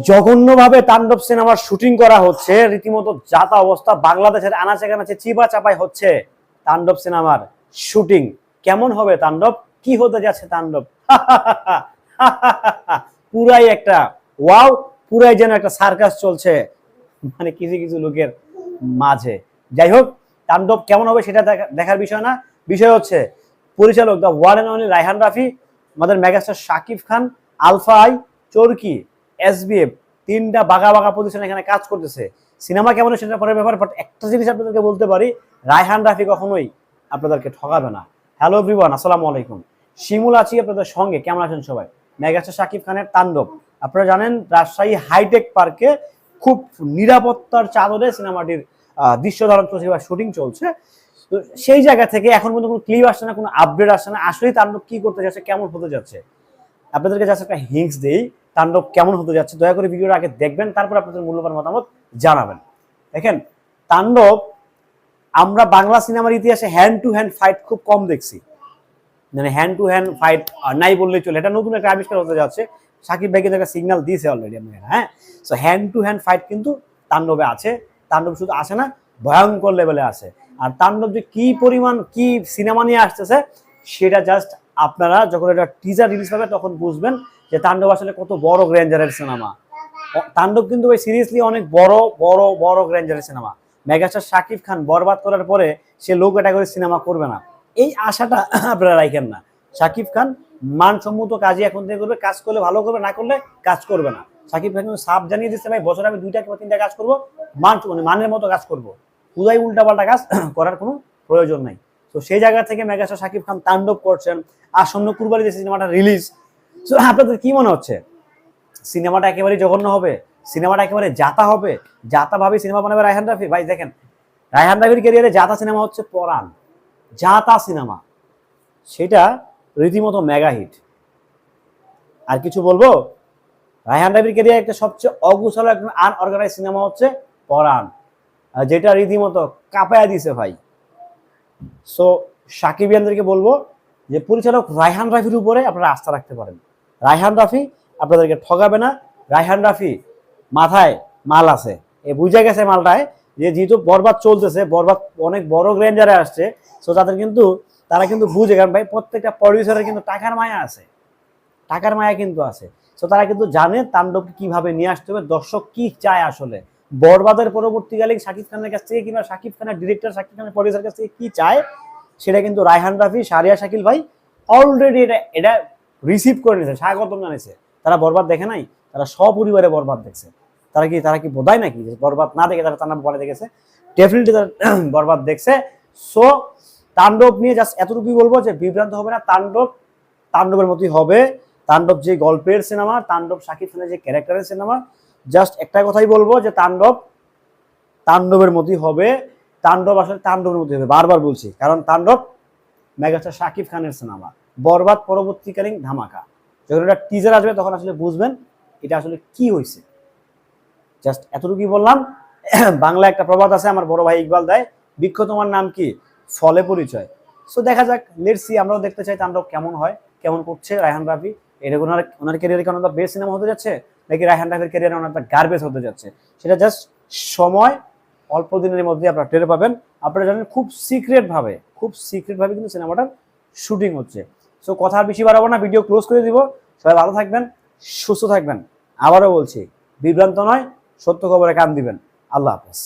জঘন্যভাবে তাণ্ডব সিনেমার শুটিং করা হচ্ছে। রীতিমতো যাতা অবস্থা। বাংলাদেশের আনাচে কানাচে চিপা চাপাই হচ্ছে তাণ্ডব সিনেমার শুটিং। কেমন হবে তাণ্ডব? কি হতে যাচ্ছে তাণ্ডব? পুরাই একটা ওয়াও, পুরাই যেন একটা সার্কাস চলছে মানে কিছু কিছু লোকের মাঝে। যাই হোক, তাণ্ডব কেমন হবে সেটা দেখা- দেখার বিষয় না। বিষয় হচ্ছে পরিচালক the one and only Raihan Rafi, আমাদের megastar Shakib Khan, alpha I Chorki SBF তিনটা বাঘা বাঘা প্রতিষ্ঠান এখানে কাজ করতেছে। সিনেমা কেমন সেটা পরের ব্যাপার বাট একটা জিনিস আপনাদেরকে বলতে পারি, রায়হান রাফি কখনোই আপনাদেরকে ঠকাবে না। হ্যালো এভরিওয়ান আসসালামু আলাইকুম। শিমুল আছি আপনাদের সঙ্গে, কেমন আছেন সবাই? মেগাস্টার শাকিব খানের তাণ্ডব। আপনারা জানেন, রাজশাহী হাইটেক পার্কে খুব নিরাপত্তার চাদরে সিনেমাটির দৃশ্য ধারণ চলছে বা শুটিং চলছে। তো সেই জায়গা থেকে এখন পর্যন্ত কোনো ক্লিপ আসছে না, কোনো আপডেট আসছে না। আসলেই তাণ্ডব কি করতে যাচ্ছে, কেমন হতে যাচ্ছে? আপনাদেরকে জাস্ট একটা হিংস দেই, তাণ্ডব কেমন হতে যাচ্ছে, দয়া করে ভিডিওটা আগে দেখবেন, তারপর আপনাদের মূল্যবান মতামত জানাবেন। দেখেন, তাণ্ডব, আমরা বাংলা সিনেমার ইতিহাসে হ্যান্ড টু হ্যান্ড ফাইট খুব কম দেখছি। মানে হ্যান্ড টু হ্যান্ড ফাইট নাই বললেই চলে। এটা নতুন একটা আবিষ্কার হতে যাচ্ছে। সাকিব ভাইকে একটা সিগন্যাল দিয়েছে অলরেডি আপনাকে হ্যাঁ? So hand to hand fight কিন্তু তাণ্ডবে আছে। তাণ্ডব শুধু আসে না, ভয়ঙ্কর লেভেলে আছে আর তাণ্ডব যে কি পরিমাণ, কি সিনেমা নিয়ে আসতেছে, সেটা জাস্ট আপনারা যখন এটা টিজার রিলিজ পাবে তখন বুঝবেন যে তাণ্ডব আসলে কত বড় গ্র্যান্ডারের সিনেমা তাণ্ডব কিন্তু ভাই সিরিয়াসলি অনেক বড় বড় বড় গ্র্যান্ডারের সিনেমা মেগাস্টার শাকিব খান বরবাদ করার পরে সে লো ক্যাটাগরি সিনেমা করবে না। এই আশাটা আপনারা রাখেন না। শাকিব খান মানসম্মত কাজই এখন থেকে করবে, কাজ করলে ভালো করবে, না করলে কাজ করবে না। শাকিব খান কিন্তু সাপ জানিয়ে দিচ্ছে, ভাই, বছরে আমি দুইটা কিংবা তিনটা কাজ করব, মান মানে মানের মতো কাজ করব। উদয় উল্টাপাল্টা কাজ করার কোনো প্রয়োজন নাই। তো সেই জায়গা থেকে মেগাস্টার শাকিব খান তাণ্ডব করছেন। আসন্ন কুরবানি যে সিনেমাটা রিলিজ তো আপনাদের কি মনে হচ্ছে? সিনেমাটা একেবারে জঘন্য হবে? সিনেমাটা একেবারে জাতা হবে? জাতা ভাবে সিনেমা বানাবে রায়হান রাফি? ভাই, দেখেন, রায়হান রাফির ক্যারিয়ারে জাতা সিনেমা হচ্ছে পরাণ। জাতা সিনেমা। সেটা রীতিমতো মেগা হিট আর কিছু বলব? রায়হান রাফির ক্যারিয়ার একটা সবচেয়ে অগুছালো একটা আনঅর্গানাইজ সিনেমা হচ্ছে পরাণ। যেটা রীতিমতো কাঁপায়া দিছে ভাই। সো সাকিবিয়ানদেরকে বলব যে পরিচালক রায়হান রাফির উপরে আপনারা আস্থা রাখতে পারেন। রায়হান রাফি আপনাদেরকে ঠকাবে না। রায়হান রাফি মাথায় মাল আছে। এ বুঝে গেছে মালটায় যে যেহেতু বরবাদ চলতেছে, বরবাদ অনেক বড় গ্র্যান্ডারে আসছে সো তাদের কিন্তু, তারা কিন্তু বুঝে, কারণ ভাই প্রত্যেকটা প্রডিউসারের কিন্তু টাকার মায়া আছে। টাকার মায়া কিন্তু আছে। সো তারা কিন্তু জানে তাণ্ডবকে কীভাবে নিয়ে আসতে হবে, দর্শক কি চায় আসলে। বরবাদের পরবর্তীকালে শাকিব খানের কাছ থেকে কিংবা শাকিব খানের ডিরেক্টর শাকিব খানের প্রডিউসার কাছ থেকে কি চায়, সেটা কিন্তু রায়হান রাফি, সারিয়া শাকিল ভাই অলরেডি এটা এটা রিসিভ করে নিয়েছে, স্বাগতম জানিয়েছে তারা বরবাদ দেখে নাই, তারা সপরিবারে বরবাদ দেখছে। তারা কি তারা কি বোধায় নাকি বরবাদ না দেখে তারা তাণ্ডব বলে দেখেছে ডেফিনেটলি তারা বরবাদ দেখছে। সো তাণ্ডব নিয়ে জাস্ট এতটুকুই বলব যে বিভ্রান্ত হবে না, তাণ্ডব, তাণ্ডবের মতোই হবে। তাণ্ডব যে গল্পের সিনেমা তাণ্ডব শাকিব খানের যে ক্যারেক্টারের সিনেমা জাস্ট একটা কথাই বলব যে তাণ্ডব তাণ্ডবের মতোই হবে। তাণ্ডব আসলে তাণ্ডবের মতোই হবে, বারবার বলছি। কারণ তাণ্ডব মেগাস্টার শাকিব খানের সিনেমা বরবাদ পরবর্তীকালীন ধামাকা। যখন এটা টিজার আসবে তখন আসলে বুঝবেন এটা আসলে কি হয়েছে জাস্ট এতটুকুই বললাম। বাংলা একটা প্রবাদ আছে আমার বড় ভাই ইকবাল দেয় বৃক্ষ তোমার নাম কি? ফলে পরিচয়। সো দেখা যাক লেটস আমরাও দেখতে চাই তাণ্ডব কেমন হয়, কেমন করছে রায়হান রাফি। এটা ওনার ওনার ক্যারিয়ারে কেন বেস্ট সিনেমা হতে যাচ্ছে? নাকি রায়হান রাফের ক্যারিয়ার ওনার একটা গার্বেজ হতে যাচ্ছে? সেটা জাস্ট সময়, অল্প দিনের মধ্যে আপনারা টের পাবেন। আপনারা জানেন খুব সিক্রেটভাবে খুব সিক্রেটভাবে কিন্তু সিনেমাটার শুটিং হচ্ছে। সো কথা আর বেশি বাড়াবো না ভিডিও ক্লোজ করে দিব। সবাই ভালো থাকবেন, সুস্থ থাকবেন। আবারও বলছি, বিভ্রান্ত নয়, সত্য খবরে কান দিবেন। আল্লাহ হাফেজ।